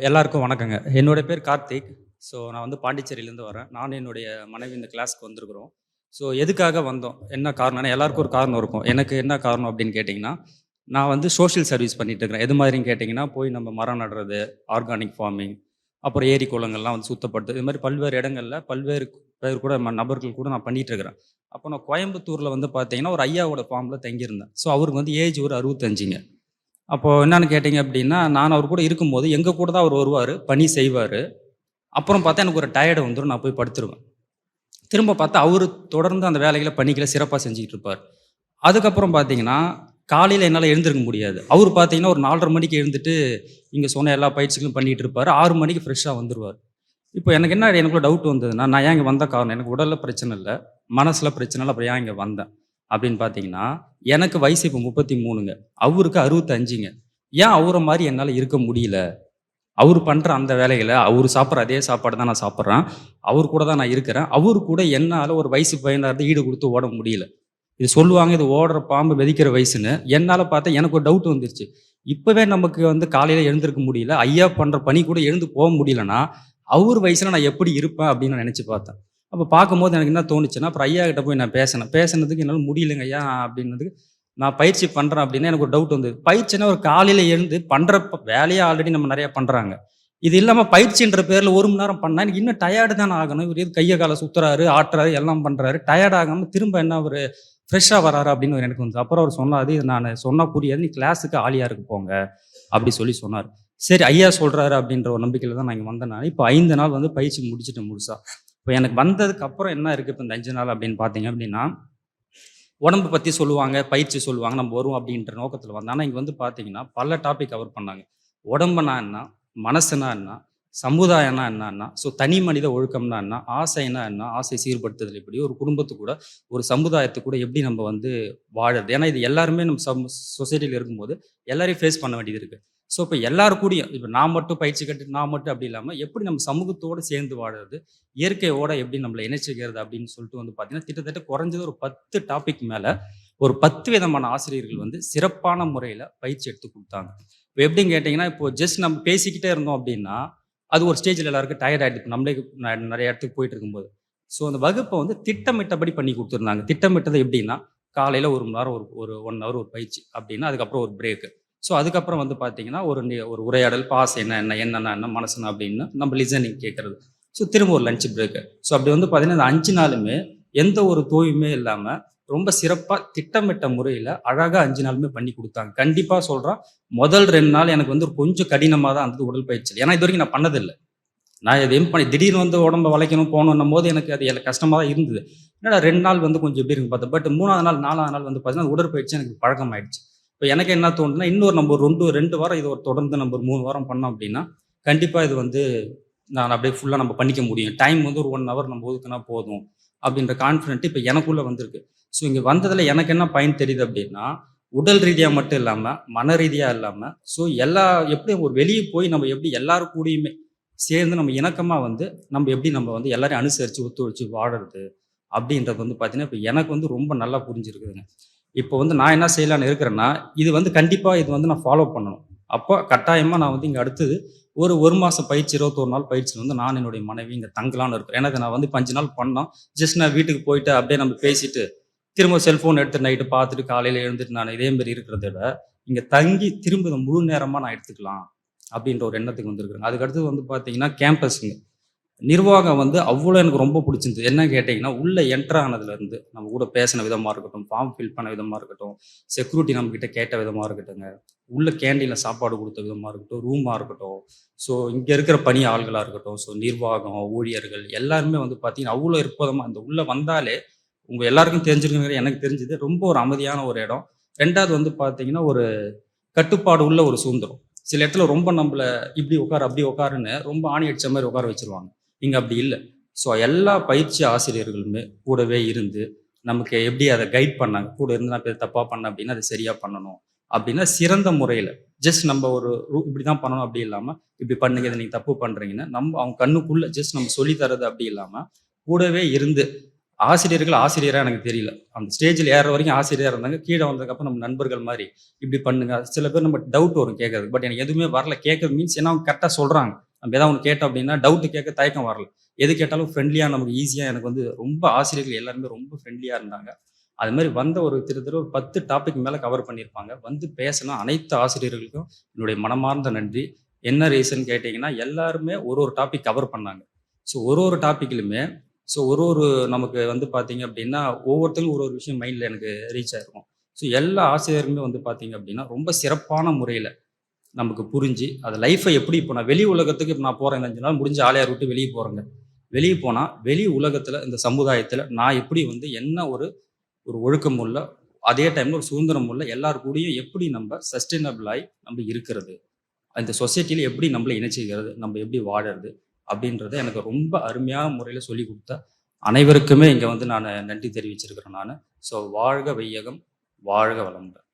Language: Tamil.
எல்லாருக்கும் வணக்கங்க. என்னோட பேர் கார்த்திக். ஸோ நான் வந்து பாண்டிச்சேரியிலேருந்து வரேன். நான் என்னுடைய மனைவி இந்த கிளாஸ்க்கு வந்திருக்கிறோம். ஸோ எதுக்காக வந்தோம்? என்ன காரணம்னா எல்லாருக்கும் ஒரு காரணம் இருக்கும். எனக்கு என்ன காரணம் அப்படின்னு கேட்டிங்கன்னா நான் வந்து சோஷியல் சர்வீஸ் பண்ணிட்டு இருக்கிறேன். எது மாதிரின்னு கேட்டிங்கன்னா போய் நம்ம மரம் நடுறது ஆர்கானிக் ஃபார்மிங் அப்புறம் ஏரி குளங்கள்லாம் வந்து சுத்தப்படுத்து இது மாதிரி பல்வேறு இடங்களில் பல்வேறு பேர் கூட ம- நபர்கள் கூட நான் பண்ணிட்டு இருக்கிறேன். அப்போ நான் கோயம்புத்தூரில் வந்து பார்த்தீங்கன்னா ஒரு ஐயாவோட ஃபார்மில் தங்கியிருந்தேன். ஸோ அவருக்கு வந்து ஏஜ் ஒரு அறுபத்தஞ்சுங்க. அப்போது என்னன்னு கேட்டிங்க அப்படின்னா நான் அவர் கூட இருக்கும்போது எங்கள் கூட தான் அவர் வருவார் பணி செய்வார். அப்புறம் பார்த்தா எனக்கு ஒரு டயர்டு வந்துடும் நான் போய் படுத்துருவேன். திரும்ப பார்த்தா அவர் தொடர்ந்து அந்த வேலைகளை பணிகளை சிறப்பாக செஞ்சுக்கிட்டு இருப்பார். அதுக்கப்புறம் பார்த்தீங்கன்னா காலையில் என்னால் எழுந்திருக்க முடியாது. அவர் பார்த்தீங்கன்னா ஒரு நாலரை மணிக்கு எழுந்துட்டு இங்கே சொன்ன எல்லா பயிற்சிகளும் பண்ணிகிட்டு இருப்பார். ஆறு மணிக்கு ஃப்ரெஷ்ஷாக வந்துடுவார் இப்போ எனக்கு என்ன எனக்குள்ள டவுட் வந்ததுன்னா நான் ஏன் இங்கே வந்த காரணம்? எனக்கு உடலில் பிரச்சனை இல்லை மனசில் பிரச்சனை இல்லை அப்புறம் ஏன் இங்கே வந்தேன்? அப்படின்னு பார்த்தீங்கன்னா எனக்கு வயசு இப்போ முப்பத்தி மூணுங்க. அவருக்கு அறுபத்தஞ்சுங்க. ஏன் அவரை மாதிரி என்னால் இருக்க முடியல? அவர் பண்ணுற அந்த வேலைகளை அவர் சாப்பிட்ற அதே சாப்பாடு தான் நான் சாப்பிட்றேன். அவர் கூட தான் நான் இருக்கிறேன். அவர் கூட என்னால் ஒரு வயசு பையனாக இருந்து ஈடு கொடுத்து ஓட முடியல. இது சொல்லுவாங்க இது ஓடுற பாம்பு வெதிக்கிற வயசுன்னு. என்னால் பார்த்தா எனக்கு ஒரு டவுட் வந்துருச்சு. இப்போவே நமக்கு வந்து காலையில் எழுந்திருக்க முடியல. ஐயா பண்ணுற பணி கூட எழுந்து போக முடியலன்னா அவர் வயசில் நான் எப்படி இருப்பேன் அப்படின்னு நான் நினச்சி பார்த்தேன். அப்போ பார்க்கும்போது எனக்கு என்ன தோணுச்சுன்னா அப்புறம் ஐயா கிட்ட போய் நான் பேசினேன். பேசினதுக்கு என்னால் முடியலங்க ஐயா அப்படின்னதுக்கு நான் பயிற்சி பண்ணுறேன் அப்படின்னா எனக்கு ஒரு டவுட் வந்து பயிற்சினா ஒரு காலையில் எழுந்து பண்ணுற வேலையை ஆல்ரெடி நம்ம நிறையா பண்ணுறாங்க இது இல்லாமல் பயிற்சின்ற பேரில் ஒரு மணி நேரம் பண்ணால் எனக்கு இன்னும் டயர்டு தானே ஆகணும். இவர் இது கையை காலை சுற்றுறாரு ஆட்டுறாரு எல்லாம் பண்ணுறாரு டயர்ட் ஆகாமல் திரும்ப என்ன ஒரு ஃப்ரெஷ்ஷாக வராரு அப்படின்னு எனக்கு வந்து அப்புறம் அவர் சொன்னார் இது நான் சொன்னால் புரியாது நீ கிளாஸுக்கு ஆலியாருக்கு போங்க அப்படி சொல்லி சொன்னார். சரி ஐயா சொல்கிறாரு அப்படின்ற ஒரு நம்பிக்கையில் தான் நான் இங்கே வந்தேன் நான். இப்போ ஐந்து நாள் வந்து பயிற்சி முடிச்சுட்டேன் முழுசா. இப்போ எனக்கு வந்ததுக்கு அப்புறம் என்ன இருக்குது இப்போ இந்த அஞ்சு நாள் அப்படின்னு பார்த்தீங்க அப்படின்னா உடம்பு பற்றி சொல்லுவாங்க பயிற்சி சொல்லுவாங்க நம்ம வருவோம் அப்படின்ற நோக்கத்தில் வந்தோம் ஆனால் இங்கே வந்து பார்த்தீங்கன்னா பல டாபிக் கவர் பண்ணாங்க. உடம்புனா என்ன? மனசுனா என்ன? சமுதாயம்னா என்னன்னா? ஸோ தனி மனித ஒழுக்கம்னா என்ன? ஆசைனா என்ன? ஆசை சீர்படுத்துதல் எப்படி ஒரு குடும்பத்து கூட ஒரு சமுதாயத்து கூட எப்படி நம்ம வந்து வாழறது? ஏன்னா இது எல்லாருமே நம்ம சம் சொசைட்டியில் இருக்கும்போது எல்லாரையும் ஃபேஸ் பண்ண வேண்டியது இருக்குது ஸோ இப்போ எல்லாரும் கூடயும் இப்போ நான் மட்டும் பயிற்சி கட்டு நான் மட்டும் அப்படி இல்லாமல் எப்படி நம்ம சமூகத்தோடு சேர்ந்து வாழறது இயற்கையோட எப்படி நம்மளை இணைச்சிக்கிறது அப்படின்னு சொல்லிட்டு வந்து பார்த்தீங்கன்னா கிட்டத்தட்ட குறைஞ்சது ஒரு பத்து டாபிக் மேலே ஒரு பத்து விதமான ஆசிரியர்கள் வந்து சிறப்பான முறையில் பயிற்சி எடுத்து கொடுத்தாங்க. இப்போ எப்படின்னு கேட்டிங்கன்னா இப்போ ஜஸ்ட் நம்ம பேசிக்கிட்டே இருந்தோம் அப்படின்னா அது ஒரு ஸ்டேஜில் எல்லாருக்கும் டயர்ட் ஆகிடுது நம்மளே ந- நிறைய இடத்துக்கு போயிட்டு இருக்கும்போது. ஸோ அந்த வகுப்பை வந்து திட்டமிட்டபடி பண்ணி கொடுத்துருந்தாங்க. திட்டமிட்டது எப்படின்னா காலையில் ஒரு மணி நேரம் ஒரு ஒரு ஒன் ஹவர் ஒரு பயிற்சி அப்படின்னா அதுக்கப்புறம் ஒரு பிரேக்கு ஸோ அதுக்கப்புறம் வந்து பார்த்தீங்கன்னா ஒரு ஒரு உரையாடல் பாஸ் என்ன என்ன என்னென்ன என்ன மனசுனா அப்படின்னு நம்ம லிசனிங் கேட்குறது ஸோ திரும்ப ஒரு லஞ்ச் பிரேக்கு ஸோ அப்படி வந்து பார்த்தீங்கன்னா இந்த அஞ்சு நாளுமே எந்த ஒரு தோய்வுமே இல்லாமல் ரொம்ப சிறப்பாக திட்டமிட்ட முறையில் அழகாக அஞ்சு நாளுமே பண்ணி கொடுத்தாங்க. கண்டிப்பாக சொல்கிறேன் முதல் ரெண்டு நாள் எனக்கு வந்து கொஞ்சம் கடினமாக தான் இருந்தது உடற்பயிற்சி ஏன்னா இது வரைக்கும் நான் பண்ணதில்லை. நான் எதையும் பண்ணி திடீர்னு வந்து உடம்ப வளைக்கணும் போகணுன்னும் போது எனக்கு அது எனக்கு கஷ்டமாக தான் இருந்தது. என்னடா ரெண்டு நாள் வந்து கொஞ்சம் எப்படி இருக்கு பார்த்தேன். பட் மூணாவது நாள் நாலாவது நாள் வந்து பார்த்தீங்கன்னா உடற்பயிற்சி எனக்கு பழக்கம் ஆயிடுச்சு இப்போ எனக்கு என்ன தோணுதுன்னா இன்னொரு நம்ம ரெண்டு ரெண்டு வாரம் இது ஒரு தொடர்ந்து நம்ம மூணு வாரம் பண்ணோம் அப்படின்னா கண்டிப்பாக இது வந்து நான் அப்படியே ஃபுல்லாக நம்ம பண்ணிக்க முடியும். டைம் வந்து ஒரு ஒன் ஹவர் நம்ம ஒதுக்குனா போதும் அப்படின்ற கான்ஃபிடென்ட் இப்போ எனக்குள்ளே வந்திருக்கு. ஸோ இங்கே வந்ததில் எனக்கு என்ன பயன் தெரியுது அப்படின்னா உடல் ரீதியாக மட்டும் இல்லாமல் மன ரீதியாக இல்லாமல் ஸோ எல்லா எப்படி ஒரு வெளியே போய் நம்ம எப்படி எல்லாரும் கூடயுமே சேர்ந்து நம்ம இணக்கமாக வந்து நம்ம எப்படி நம்ம வந்து எல்லாரையும் அனுசரித்து ஒத்துழைச்சு வாழறது அப்படின்றது வந்து பார்த்தீங்கன்னா இப்போ எனக்கு வந்து ரொம்ப நல்லா புரிஞ்சிருக்குதுங்க. இப்போ வந்து நான் என்ன செய்யலான்னு இருக்கிறேன்னா இது வந்து கண்டிப்பாக இது வந்து நான் ஃபாலோ பண்ணணும். அப்போ கட்டாயமாக நான் வந்து இங்கே அடுத்தது ஒரு ஒரு மாதம் பயிற்சி இருபத்தொரு நாள் பயிற்சியில் வந்து நான் என்னுடைய மனைவி இங்கே தங்கலான்னு இருக்கிறேன். எனக்கு நான் வந்து பஞ்சு நாள் பண்ணோம். ஜஸ்ட் நான் வீட்டுக்கு போயிட்டு அப்படியே நம்ம பேசிட்டு திரும்ப செல்ஃபோன் எடுத்து நைட்டு பார்த்துட்டு காலையில் எழுந்துட்டு நான் இதேமாரி இருக்கிறத விட இங்கே தங்கி திரும்ப முழு நேரமாக நான் எடுத்துக்கலாம் அப்படின்ற ஒரு எண்ணத்துக்கு வந்துருக்குறேன். அதுக்கடுத்து வந்து பார்த்தீங்கன்னா கேம்பஸுங்க நிர்வாகம் வந்து அவ்வளோ எனக்கு ரொம்ப பிடிச்சிருந்தது என்ன கேட்டிங்கன்னா உள்ளே என்ட்ரு ஆனதுலேருந்து நம்ம கூட பேசின விதமாக இருக்கட்டும் ஃபார்ம் ஃபில் பண்ண விதமாக இருக்கட்டும் செக்யூரிட்டி நம்மக்கிட்ட கேட்ட விதமாக இருக்கட்டுங்க. உள்ள கேண்டீனில் சாப்பாடு கொடுத்த விதமாக இருக்கட்டும் ரூமாக இருக்கட்டும். ஸோ இங்கே இருக்கிற பணி ஆள்களாக இருக்கட்டும் ஸோ நிர்வாகம் ஊழியர்கள் எல்லாருமே வந்து பார்த்தீங்கன்னா அவ்வளோ இருப்பதமாக அந்த உள்ளே வந்தாலே உங்கள் எல்லாருக்கும் தெரிஞ்சிருக்கிற எனக்கு தெரிஞ்சது. ரொம்ப ஒரு அமைதியான ஒரு இடம். ரெண்டாவது வந்து பார்த்தீங்கன்னா ஒரு கட்டுப்பாடு உள்ள ஒரு சுதந்திரம். சில இடத்துல ரொம்ப நம்மள இப்படி உட்காரு அப்படி உட்காருன்னு ரொம்ப ஆணி அடிச்ச மாதிரி உட்கார வச்சிருவாங்க. இங்கே அப்படி இல்லை. ஸோ எல்லா பயிற்சி ஆசிரியர்களுமே கூடவே இருந்து நமக்கு எப்படி அதை கைட் பண்ணாங்க? கூட இருந்து நான் பேர் தப்பாக பண்ண அப்படின்னா அதை சரியாக பண்ணணும். அப்படின்னா சிறந்த முறையில் ஜஸ்ட் நம்ம ஒரு ரூ இப்படி தான் பண்ணணும் அப்படி இல்லாமல் இப்படி பண்ணுங்க இதை நீங்கள் தப்பு பண்ணுறீங்கன்னா நம்ம அவங்க கண்ணுக்குள்ளே ஜஸ்ட் நம்ம சொல்லி தரது அப்படி இல்லாமல் கூடவே இருந்து ஆசிரியர்கள் ஆசிரியராக எனக்கு தெரியல. அந்த ஸ்டேஜில் ஏற வரைக்கும் ஆசிரியராக இருந்தாங்க. கீழே வந்ததுக்கப்புறம் நம்ம நண்பர்கள் மாதிரி இப்படி பண்ணுங்க. சில பேர் நம்ம டவுட் வரும் கேட்கறது பட் எனக்கு எதுவுமே வரல. கேட்கறது மீன்ஸ் ஏன்னா அவங்க கரெக்டாக சொல்கிறாங்க நம்ம ஏதாவது ஒன்று கேட்டோம் அப்படின்னா டவுட்டு கேட்க தயக்கம் வரல. எது கேட்டாலும் ஃப்ரெண்ட்லியாக நமக்கு ஈஸியாக எனக்கு வந்து ரொம்ப ஆசிரியர்கள் எல்லாருமே ரொம்ப ஃப்ரெண்ட்லியாக இருந்தாங்க. அது மாதிரி வந்த ஒரு திரு ஒரு பத்து டாபிக் மேலே கவர் பண்ணியிருப்பாங்க. வந்து பேசினா அனைத்து ஆசிரியர்களுக்கும் என்னுடைய மனமார்ந்த நன்றி. என்ன ரீசன் கேட்டிங்கன்னா எல்லாருமே ஒரு ஒரு டாபிக் கவர் பண்ணாங்க. ஸோ ஒரு ஒரு டாப்பிக்லையுமே ஸோ ஒரு ஒரு நமக்கு வந்து பார்த்தீங்க அப்படின்னா ஒவ்வொருத்தரும் ஒரு ஒரு விஷயம் மைண்டில் எனக்கு ரீச் ஆயிருக்கும். ஸோ எல்லா ஆசிரியருமே வந்து பார்த்தீங்க அப்படின்னா ரொம்ப சிறப்பான முறையில் நமக்கு புரிஞ்சு அது லைஃப்பை எப்படி இப்போ நான் வெளி உலகத்துக்கு இப்போ நான் போகிறேன் அஞ்சு நாள் முடிஞ்சு ஆலையார் விட்டு வெளியே போகிறேங்க வெளியே போனால் வெளி உலகத்தில் இந்த சமுதாயத்தில் நான் எப்படி வந்து என்ன ஒரு ஒரு ஒழுக்கம் உள்ள அதே டைமில் ஒரு சுதந்திரம் உள்ள எல்லார் கூடயும் எப்படி நம்ம சஸ்டைனபிளாகி நம்ம இருக்கிறது? அந்த சொசைட்டியில் எப்படி நம்மளை இணைச்சிக்கிறது? நம்ம எப்படி வாழறது? அப்படின்றத எனக்கு ரொம்ப அருமையான முறையில் சொல்லி கொடுத்த அனைவருக்குமே இங்கே வந்து நான் நன்றி தெரிவிச்சிருக்கிறேன் நான். ஸோ வாழ்க வையகம் வாழ்க வளமுடன்.